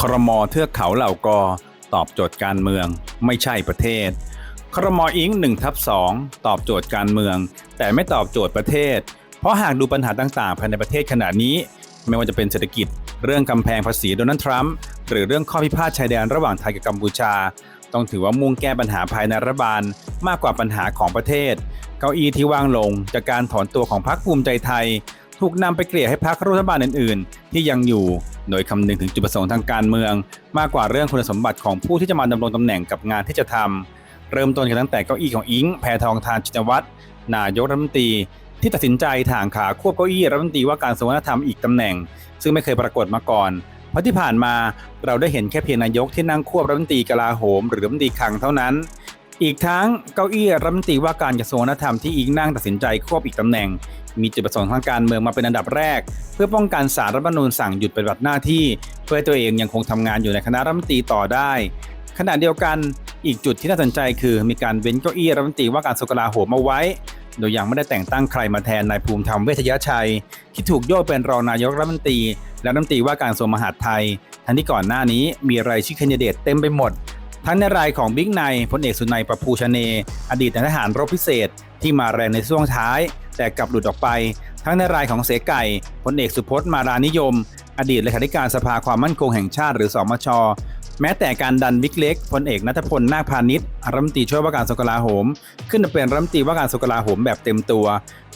ครมเทือกเขาเหล่ากอตอบโจทย์การเมืองไม่ใช่ประเทศ ครมอิง1ทับ2ตอบโจทย์การเมือง แต่ไม่ตอบโจทย์ประเทศ เพราะหากดูปัญหาต่างๆภายในประเทศขณะนี้ ไม่ว่าจะเป็นเศรษฐกิจ เรื่องกำแพงภาษีโดนัลด์ทรัมป์หรือเรื่องข้อพิพาทชายแดนระหว่างไทยกับกัมพูชา ต้องถือว่ามุ่งแก้ปัญหาภายในรัฐบาลมากกว่าปัญหาของประเทศ เก้าอี้ที่ว่างลงจากการถอนตัวของพรรคภูมิใจไทย ถูกนำไปเกลี่ยให้พรรครัฐบาลอื่น ๆ ที่ยังอยู่ โดยคำนึงถึงจุดประสงค์ทางการเมือง มากกว่าเรื่องคุณสมบัติของผู้ที่จะมาดำรงตำแหน่งกับงานที่จะทำเริ่มต้นกันตั้งแต่เก้าอี้ของอิงแพทองทานชินวัตรนายกรัฐมนตรีที่ตัดสินใจถางขาควบเก้าอี้รัฐมนตรีว่าการกระทรวงวัฒนธรรมอีกตำแหน่ง ซึ่งไม่เคยปรากฏมาก่อน เพราะที่ผ่านมาเราได้เห็นแค่เพียงนายกที่นั่งควบรัฐมนตรีกลาโหม หรือรัฐมนตรีคลังเท่านั้น อีกทั้งเก้าอี้รัฐมนตรีว่าการกระทรวงวัฒนธรรมที่อิงนั่งตัดสินใจควบอีกตำแหน่ง มีจุดประสงค์ทางการเมืองมาเป็นอันดับแรก เพื่อป้องกันสารรัฐมนูญสั่งหยุดปฏิบัติหน้าที่ เพื่อตัวเองยังคงทำงานอยู่ในคณะรัฐมนตรีต่อได้ ขณะเดียวกันอีกจุดที่น่าสนใจคือ มีการเว้นเก้าอี้รัฐมนตรีว่าการกระทรวงกลาโหมเอาไว้ โดยยังไม่ได้แต่งตั้งใครมาแทนนายภูมิธรรมเวชยชัย ที่ถูกโยกเป็นรองนายกรัฐมนตรีและรัฐมนตรีว่าการกระทรวงมหาดไทย ทั้งที่ก่อนหน้านี้มีรายชื่อคนดิเดตเต็มไปหมด ทั้งในรายของบิ๊กไนพลเอกสุนัยประภูชเน อดีตนายทหารรบพิเศษ ที่มาแรงในช่วงท้าย แต่กลับหลุดออกไป ทั้งในรายของเสไก่พลเอกสุพจน์มารานิยม อดีตเลขาธิการสภาความมั่นคงแห่งชาติหรือสอมชแม้แต่การดันบิ๊กเล็กพลเอกนัทพลนาคพาณิชย์รัฐมนตรีช่วยว่าการกระทรวงกลาโหม ขึ้นเป็นรัฐมนตรีว่าการกระทรวงกลาโหมแบบเต็มตัว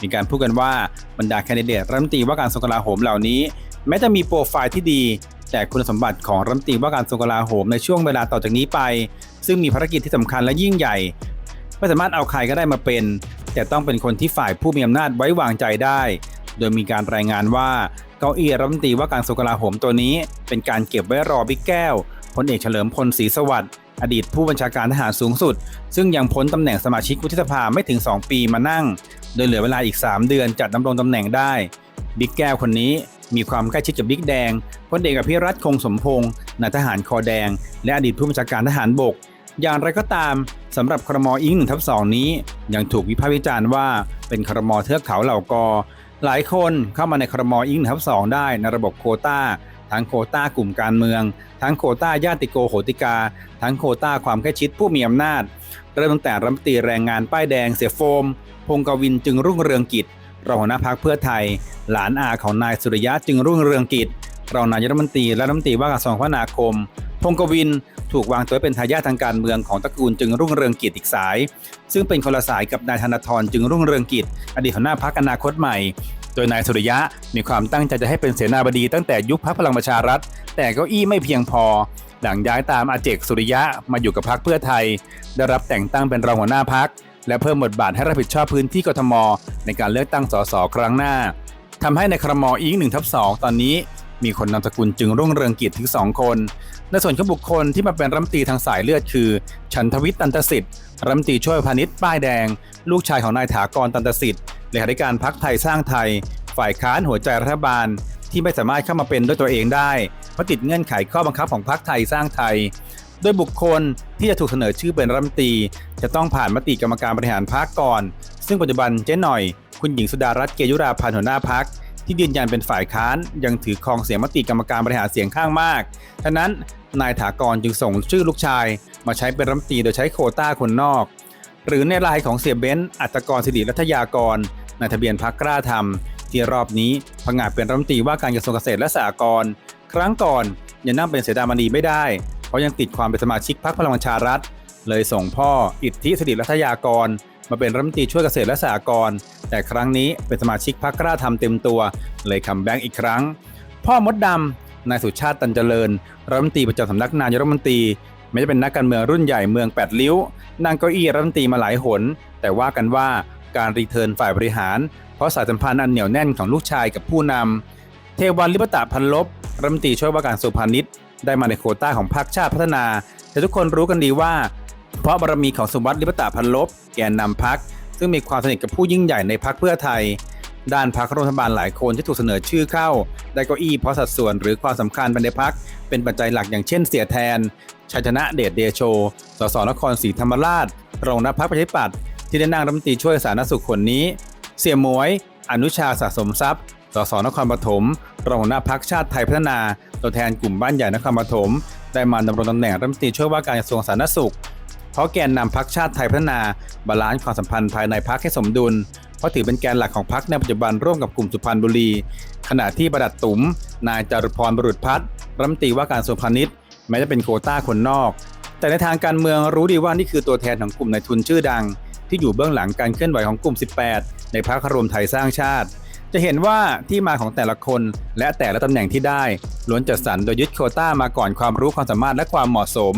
มีการพูดกันว่าบรรดาแคนดิเดตรัฐมนตรีว่าการกระทรวงกลาโหมเหล่านี้ แม้จะมีโปรไฟล์ที่ดี แต่คุณสมบัติของรัฐมนตรีว่าการกระทรวงกลาโหมในช่วงเวลาต่อจากนี้ไป ซึ่งมีภารกิจที่สำคัญและยิ่งใหญ่ ไม่สามารถเอาใครก็ได้มาเป็น แต่ต้องเป็นคนที่ฝ่ายผู้มีอำนาจไว้วางใจได้ โดยมีการรายงานว่าเก้าอี้รัฐมนตรีว่าการกระทรวงกลาโหมตัวนี้ เป็นการเก็บไว้รอบิ๊กแก้วพลเอกเฉลิมพลศรีสวัสดิ์อดีตผู้บัญชาการทหารสูงสุด ซึ่งยังพ้นตำแหน่งสมาชิกวุฒิสภาไม่ถึง 2 ปีมานั่ง โดยเหลือเวลาอีก 3 เดือนจัดดำรงตำแหน่งได้ บิ๊กแก้วคนนี้ มีความใกล้ชิดกับบิ๊กแดงพลเอกอภิรัตคงสมพงศ์นายทหารคอแดง และอดีตผู้บัญชาการทหารบก อย่างไรก็ตามสำหรับครมอิงหนึ่งทับสองนี้ ยังถูกวิพากษ์วิจารณ์ว่าเป็นครมเทือกเขาเหล่ากอ หลายคนเข้ามาในครมอิงหนึ่งทับสองได้ในระบบโควต้าทั้งโคต้ากลุ่มการเมือง ทั้งโคต้าญาติโกโหติกา ทั้งโคต้าความใกล้ชิดผู้มีอำนาจ เริ่มตั้งแต่รัฐมนตรีแรงงานป้ายแดงเสียโฟม พงกวินจึงรุ่งเรืองกิจ รองหัวหน้าพักเพื่อไทย หลานอาของนายสุริยะจึงรุ่งเรืองกิจรองนายรัฐมนตรีและรัฐมนตรีว่าการกระทรวงคมนาคม พงกวินถูกวางตัวเป็นทายาททางการเมืองของตระกูลจึงรุ่งเรืองกิจอีกสาย ซึ่งเป็นคนละสายกับนายธนาธรจึงรุ่งเรืองกิจ อดีตหัวหน้าพักอนาคตใหม่ โดยนายสุริยะมีความตั้งใจจะให้เป็นเสนาบดีตั้งแต่ยุคพักพลังประชารัฐ แต่เก้าอี้ไม่เพียงพอ หลังย้ายตามอาเจกสุริยะมาอยู่กับพักเพื่อไทย ได้รับแต่งตั้งเป็นรองหัวหน้าพัก และเพิ่มบทบาทให้รับผิดชอบพื้นที่กทม ในการเลือกตั้งสสครั้งหน้าทำให้ในครมอีกหนึ่งทับสองตอนนี้ มีคนนามสกุลจึงรุ่งเรืองกิจถึง 2 คน ในส่วนของบุคคลที่มาเป็นรัฐมนตรีทางสายเลือดคือ ชันทวิทย์ตันตสิทธิ์รัฐมนตรีช่วยพาณิชย์ป้ายแดง ลูกชายของนายถากรตันตสิทธิ์เลขาธิการพักไทยสร้างไทย ฝ่ายค้านหัวใจรัฐบาลที่ไม่สามารถเข้ามาเป็นด้วยตัวเองได้เพราะติดเงื่อนไขข้อบังคับของพักไทยสร้างไทย โดยบุคคลที่จะถูกเสนอชื่อเป็นรัฐมนตรีจะต้องผ่านมติกรรมการบริหารพรรคก่อน ซึ่งปัจจุบันเจ๊หน่อย คุณหญิงสุดารัตน์เกยุราพันธ์หัวหน้าพักที่ยืนยันเป็นฝ่ายค้านยังถือครองเสียงมติกรรมการบริหารเสียงข้างมากฉะนั้นนายถากรจึงส่งชื่อลูกชาย มาใช้เป็นรัฐมนตรีโดยใช้โคต้าคนนอก หรือในรายของเสียเบ้นอัตกรสิริรัตยากรในทะเบียนพักกล้าทำที่รอบนี้ผงาดเป็นรัฐมนตรีว่าการกระทรวงเกษตรและสหกรณ์ครั้งก่อนยังนั่งเป็นเสดามณีไม่ได้ เพรายังติดความเป็นสมาชิกพรรคพลังประชารัฐ เลยส่งพ่ออิทธิสิริรัตยากร มาเป็นรัฐมนตรีช่วยเกษตรและสหกรณ์แต่ครั้งนี้เป็นสมาชิกพรรคกล้าทำเต็มตัว เลยคัมแบ็กอีกครั้ง พ่อมดดำนายสุชาติตันเจริญรัฐมนตรีประจำสำนักนายรัฐมนตรีไม่ได้เป็นนักการเมืองรุ่นใหญ่เมืองแปดริ้วนั่งเก้าอี้รัฐมนตรีมาหลายหน แต่ว่ากันว่าการรีเทิร์นฝ่ายบริหาร เพราะสายสัมพันธ์อันเหนียวแน่นของลูกชายกับผู้นำเทวันลิปตะพันลบรัฐมนตรีช่วยว่าการสุพาณิชย์ ได้มาในโควต้าของพรรคชาติพัฒนา แต่ทุกคนรู้กันดีว่า เพราะบารมีของสมวัติลิปตะพันลบแกนนำพักซึ่งมีความสนิทกับผู้ยิ่งใหญ่ในพักเพื่อไทย ด้านพักรัฐบาลหลายคนที่ถูกเสนอชื่อเข้า ได้เก้าอี้เพราะสัดส่วนหรือความสำคัญภายในพักเป็นปัจจัยหลักอย่างเช่นเสียแทนชัยชนะเดชเดโช สสนครศรีธรรมราชรองนักพักประชาธิปัตย์ที่ได้นั่งรัฐมนตรีช่วยสาธารณสุขคนนี้ เสี่ยมวย อนุชาสะสมทรัพย์ สสนครปฐมรองหัวหน้าพักชาติไทยพัฒนา ตัวแทนกลุ่มบ้านใหญ่นครปฐมได้มาดำรงตำแหน่งรัฐมนตรีช่วยว่าการกระทรวงสาธารณสุข เพราะแกนนำพักชาติไทยพัฒนาบาลานซ์ความสัมพันธ์ภายในพักให้สมดุล เพราะถือเป็นแกนหลักของพักในปัจจุบันร่วมกับกลุ่มสุพรรณบุรี ขณะที่ประดัดตุ๋ม นายจารุพรบุรุษพัฒน์รัฐมนตรีว่าการกระทรวงพาณิชย์แม้จะเป็นโคต้าคนนอก แต่ในทางการเมืองรู้ดีว่านี่คือตัวแทนของกลุ่มนายทุนชื่อดัง ที่อยู่เบื้องหลังการเคลื่อนไหวของกลุ่ม 18 ในพรรครวมไทยสร้างชาติ จะเห็นว่าที่มาของแต่ละคนและแต่ละตำแหน่งที่ได้ล้วนจัดสรรโดยยึดโคต้ามาก่อนความรู้ความสามารถและความเหมาะสม